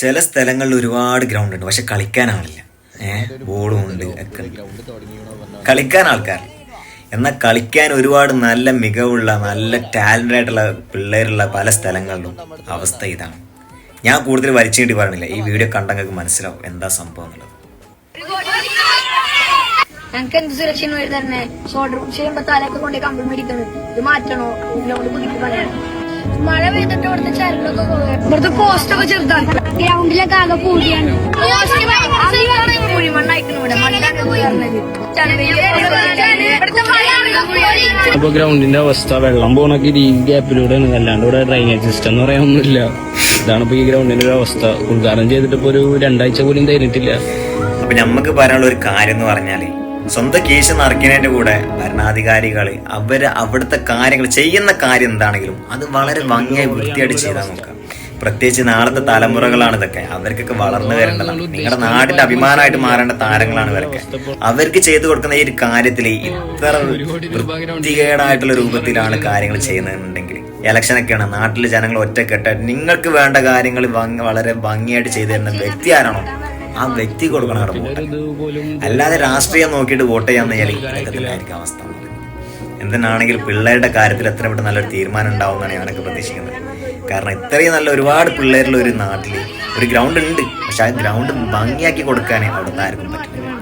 ചില സ്ഥലങ്ങളിൽ ഒരുപാട് ഗ്രൗണ്ട് ഉണ്ട്. പക്ഷെ കളിക്കാൻ ആളില്ല ഏഹ് ബോളും ഉണ്ട് ഒക്കെ കളിക്കാൻ ആൾക്കാർ. എന്നാൽ കളിക്കാൻ ഒരുപാട് നല്ല മികവുള്ള നല്ല ടാലന്റ് ആയിട്ടുള്ള പിള്ളേരുള്ള പല സ്ഥലങ്ങളിലും അവസ്ഥ ഇതാണ്. ഞാൻ കൂടുതൽ വലിച്ചു പറയണില്ല ഈ വീഡിയോ കണ്ടങ്ങൾക്ക് മനസ്സിലാവും എന്താ സംഭവം എന്നുള്ളത്. ഞങ്ങൾക്ക് എന്ത് സുരക്ഷ ഷോർട്ട് ഷോൾഡർ ചെയ്യുമ്പോ തലയൊക്കെ കൊണ്ട് കമ്പിൾ മേടിക്കുന്നത് ഇത് മാറ്റണോ? മഴ പെയ്തിട്ട് ഇവിടുത്തെ ചരലൊക്കെ. ഇവിടുത്തെ പോസ്റ്റ് ഒക്കെ ചെറുതാണ്. ഗ്രൗണ്ടിലൊക്കെ ആകെ പൂടിയാണ് അപ്പൊ ഗ്രൗണ്ടിന്റെ അവസ്ഥ വെള്ളം പോണൊക്കെ ഈ ഗ്യാപ്പിലൂടെയാണ് അല്ലാണ്ട് ഇവിടെ ഡ്രൈനേജ് സിസ്റ്റം എന്ന് പറയാൻ ഒന്നുമില്ല ഇതാണ് ഇപ്പൊ ഈ ഗ്രൗണ്ടിന്റെ ഒരു അവസ്ഥ. ഉദ്ഘാടനം ചെയ്തിട്ട് ഇപ്പൊ ഒരു രണ്ടാഴ്ച പോലും തരുന്നിട്ടില്ല അപ്പൊ നമുക്ക് പറയാനുള്ള ഒരു കാര്യം എന്ന് പറഞ്ഞാൽ സ്വന്തം കേസ് നടക്കുന്നതിന്റെ കൂടെ ഭരണാധികാരികൾ അവർ അവിടുത്തെ കാര്യങ്ങൾ ചെയ്യുന്ന കാര്യം എന്താണെങ്കിലും അത് വളരെ ഭംഗിയായി വൃത്തിയായിട്ട് ചെയ്താൽ നോക്കുക. പ്രത്യേകിച്ച് നാളത്തെ തലമുറകളാണ് ഇതൊക്കെ. അവർക്കൊക്കെ വളർന്നു വരേണ്ടതാണ്. നിങ്ങളുടെ നാടിന്റെ അഭിമാനമായിട്ട് മാറേണ്ട താരങ്ങളാണ് ഇവരൊക്കെ. അവർക്ക് ചെയ്തു കൊടുക്കുന്ന ഈ ഒരു കാര്യത്തിൽ ഇത്ര വൃത്തികേടായിട്ടുള്ള രൂപത്തിലാണ് കാര്യങ്ങൾ ചെയ്യുന്നതെന്നുണ്ടെങ്കിൽ ഇലക്ഷനൊക്കെയാണ്. നാട്ടിലെ ജനങ്ങൾ ഒറ്റക്കെട്ടായിട്ട് നിങ്ങൾക്ക് വേണ്ട കാര്യങ്ങൾ വളരെ ഭംഗിയായിട്ട് ചെയ്തു തരുന്ന വ്യക്തി ആരാണോ ആ വ്യക്തി കൊടുക്കണം അവിടെ വോട്ട്. അല്ലാതെ രാഷ്ട്രീയം നോക്കിയിട്ട് വോട്ട് ചെയ്യാൻ തന്നെയായിരിക്കും അവസ്ഥ. എന്തിനാണെങ്കിൽ പിള്ളേരുടെ കാര്യത്തിൽ എത്ര പെട്ടെന്ന് നല്ലൊരു തീരുമാനം ഉണ്ടാവും ഉണ്ടാവുമെന്നാണ് ഞാനൊക്കെ പ്രതീക്ഷിക്കുന്നത്. കാരണം ഇത്രയും നല്ല ഒരുപാട് പിള്ളേരുള്ള ഒരു നാട്ടിൽ ഒരു ഗ്രൗണ്ട് ഉണ്ട്. പക്ഷെ ആ ഗ്രൗണ്ട് ഭംഗിയാക്കി കൊടുക്കാനേ അവിടുത്തെ ആർക്കും പറ്റില്ല.